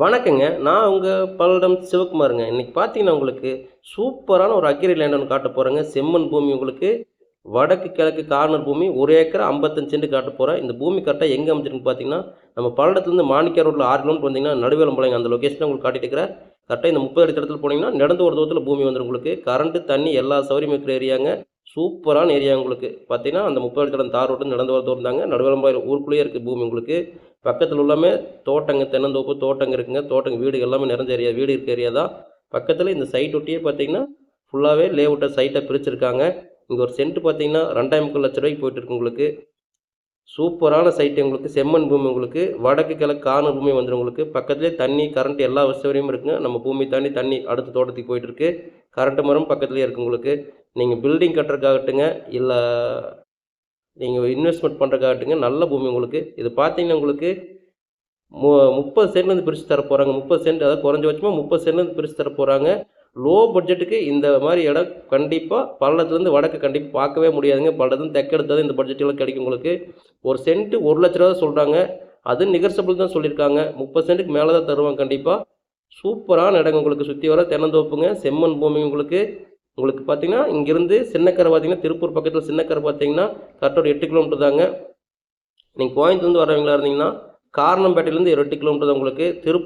வணக்கங்க. நான் உங்கள் பல்லடம் சிவகுமாருங்க. இன்றைக்கி பார்த்தீங்கன்னா உங்களுக்கு சூப்பரான ஒரு அக்ரி லேண்ட் ஒன்று காட்ட போகிறேங்க செம்மண் பூமி உங்களுக்கு. வடக்கு கிழக்கு கார்னர் பூமி. ஒரு ஏக்கர் ஐம்பத்தஞ்சு சென்ட் காட்ட போகிறேன் இந்த பூமி கரெக்டாக எங்கே அமைச்சிருக்குன்னு பார்த்தீங்கன்னா நம்ம பல்லடத்துலேருந்து மாணிக்கா ரோட்டில் ஆறு கிலோமீட்டர் வந்தீங்கன்னா நடுவேலம்பாளையம் அந்த லொக்கேஷனை உங்களுக்கு காட்டிட்டு இருக்கிறேன். கரெக்டாக இந்த முப்பது அடி இடத்துல போனீங்கன்னா நடந்து ஒரு தூரத்தில் பூமி வந்துடும் உங்களுக்கு. கரண்ட்டு தண்ணி எல்லா சௌகரியமும் இருக்கிற ஏரியாங்க சூப்பரான ஏரியா உங்களுக்கு. பார்த்தீங்கன்னா அந்த முப்பது அடி தடம் தார் ரோட்டு நடந்து வர தூரம் தாங்க. நடுவேலம்பாளையம் ஊருக்குள்ளேயே இருக்குது பூமி உங்களுக்கு. பக்கத்தில் உள்ளமே தோட்டங்க தென்னந்தோப்பு தோட்டங்க இருக்குங்க. தோட்டங்க வீடு எல்லாமே நிறைஞ்ச ஏரியா வீடு இருக்க ஏரியா தான். பக்கத்தில் இந்த சைட் ஒட்டியே பார்த்தீங்கன்னா ஃபுல்லாகவே லேஅவுட்டை சைட்டை பிரிச்சிருக்காங்க. இங்கே ஒரு சென்ட் பார்த்தீங்கன்னா ரெண்டாயிரம் முக்கால் லட்ச ரூபாய்க்கு போயிட்டு இருக்கு உங்களுக்கு. சூப்பரான சைட்டு உங்களுக்கு. செம்மண் பூமி உங்களுக்கு. வடக்கு கிழக்கு காண பூமி வந்துடும் உங்களுக்கு. பக்கத்துலேயே தண்ணி கரண்ட் எல்லா வசதியும் இருக்குங்க. நம்ம பூமி தாண்டி தண்ணி அடுத்த தோட்டத்துக்கு போயிட்டு இருக்கு கரண்ட் மரம் பக்கத்துலேயே இருக்குது உங்களுக்கு. நீங்கள் பில்டிங் கட்டுறதுக்காகட்டுங்க இல்லை நீங்கள் இன்வெஸ்ட்மெண்ட் பண்ணுறக்காட்டுங்க நல்ல பூமி உங்களுக்கு. இது பார்த்தீங்கன்னா உங்களுக்கு மு முப்பது சென்ட்லேருந்து பிரித்து தர போகிறாங்க முப்பது சென்ட் அதாவது குறைஞ்சபட்சமாக முப்பது சென்ட்லேருந்து பிரித்து தர போகிறாங்க லோ பட்ஜெட்டுக்கு இந்த மாதிரி இடம் கண்டிப்பாக பல்லத்துலேருந்து வடக்கு கண்டிப்பாக பார்க்கவே முடியாதுங்க. பல்லத்துலேருந்து தெற்கு இந்த பட்ஜெட்டில் கிடைக்கும் உங்களுக்கு. ஒரு சென்ட்டு ஒரு லட்ச ரூபா சொல்கிறாங்க அது நிகர்சபிள் தான் சொல்லியிருக்காங்க. முப்பது சென்ட்டுக்கு மேலே தான் தருவாங்க கண்டிப்பாக சூப்பரான இடங்க உங்களுக்கு. சுற்றி வர தென்னந்தோப்புங்க செம்மண் பூமி உங்களுக்கு. உங்களுக்கு பார்த்தீங்கன்னா இங்கேருந்து சின்னக்கரை பார்த்தீங்கன்னா திருப்பூர் பக்கத்தில் சின்னக்கரை பார்த்தீங்கன்னா கரெக்டாக ஒரு எட்டு கிலோமீட்டர் தாங்க. நீங்கள் கோயம்புத்தூர்லேருந்து வரவங்களா இருந்தீங்கன்னா காரணம்பேட்டையிலேருந்து ஒரு எட்டு கிலோமீட்டர் தான் உங்களுக்கு. திரு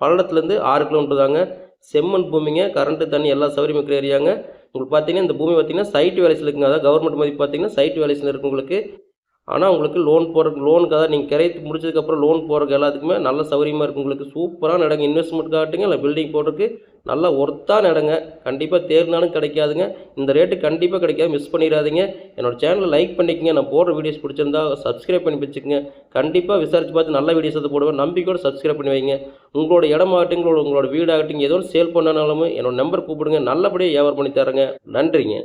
பல்லடத்துலேருந்து ஆறு கிலோமீட்டர் தாங்க. செம்மண் பூமிங்க கரண்ட்டு தண்ணி எல்லா சௌகரியமும் இருக்கிற ஏரியாங்க உங்களுக்கு பார்த்தீங்கன்னா இந்த பூமி பார்த்தீங்கன்னா சைட் வேலைஸில் இருக்குங்க. அதாவது கவர்மெண்ட் மதிப்பு பார்த்தீங்கன்னா சைட் வேலைஸில் இருக்கு உங்களுக்கு. ஆனால் உங்களுக்கு லோன் போகிறதுக்கு லோனுக்கு அதாவது நீங்கள் கிரைத்து முடிச்சதுக்கப்புறம் லோன் போகிறதுக்கு எல்லாத்துக்குமே நல்ல சௌகரியமாக இருக்கும் உங்களுக்கு சூப்பரான இடங்க. இன்வெஸ்ட்மெண்ட் காட்டுங்க இல்லை பில்டிங் போடுறதுக்கு நல்லா ஒர்த்தான இடங்க. கண்டிப்பாக தேர்னாலும் கிடைக்காதுங்க. இந்த ரேட்டு கண்டிப்பாக கிடைக்காது. மிஸ் பண்ணிடாதீங்க. என்னோட சேனலை லைக் பண்ணிக்கங்க. நான் போடுற வீடியோஸ் பிடிச்சிருந்தா சப்ஸ்கிரைப் பண்ணி வச்சுக்கோங்க. கண்டிப்பாக விசாரித்து பார்த்து நல்ல வீடியோஸ் அதை போடுவேன். நம்பிக்கையோட சப்ஸ்கிரைப் பண்ணி வைங்க. உங்களோட இடமாகட்டும் உங்களோட உங்களோட வீடாகட்டும் ஏதோ சேல் பண்ணனாலும் என்னோட நம்பர் கூப்பிடுங்க. நல்லபடியாக வியாபாரம் பண்ணி தரேங்க. நன்றிங்க.